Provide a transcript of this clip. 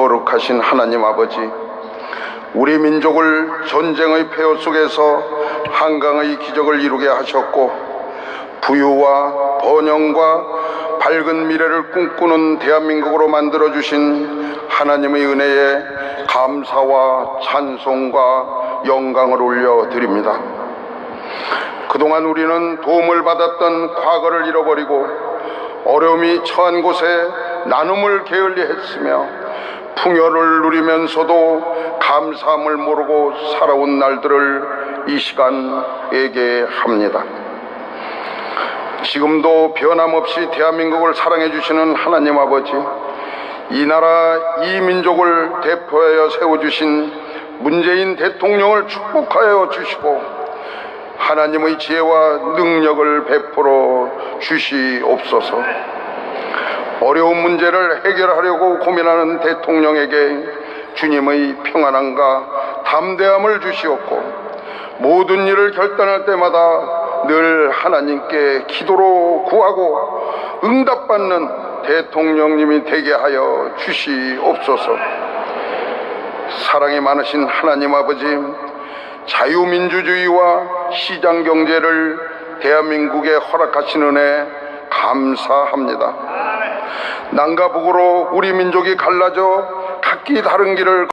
거룩하신 하나님 아버지, 우리 민족을 전쟁의 폐허 속에서 한강의 기적을 이루게 하셨고, 부유와 번영과 밝은 미래를 꿈꾸는 대한민국으로 만들어 주신 하나님의 은혜에 감사와 찬송과 영광을 올려 드립니다. 그동안 우리는 도움을 받았던 과거를 잃어버리고 어려움이 처한 곳에 나눔을 게을리 했으며 풍요를 누리면서도 감사함을 모르고 살아온 날들을 이 시간 얘기합니다. 지금도 변함없이 대한민국을 사랑해 주시는 하나님 아버지, 이 나라 이 민족을 대표하여 세워 주신 문재인 대통령을 축복하여 주시고 하나님의 지혜와 능력을 베풀어 주시옵소서. 어려운 문제를 해결하려고 고민하는 대통령에게 주님의 평안함과 담대함을 주시옵고 모든 일을 결단할 때마다 늘 하나님께 기도로 구하고 응답받는 대통령님이 되게 하여 주시옵소서. 사랑이 많으신 하나님 아버지, 자유민주주의와 시장경제를 대한민국에 허락하신 은혜 감사합니다. 남과 북으로 우리 민족이 갈라져 각기 다른 길을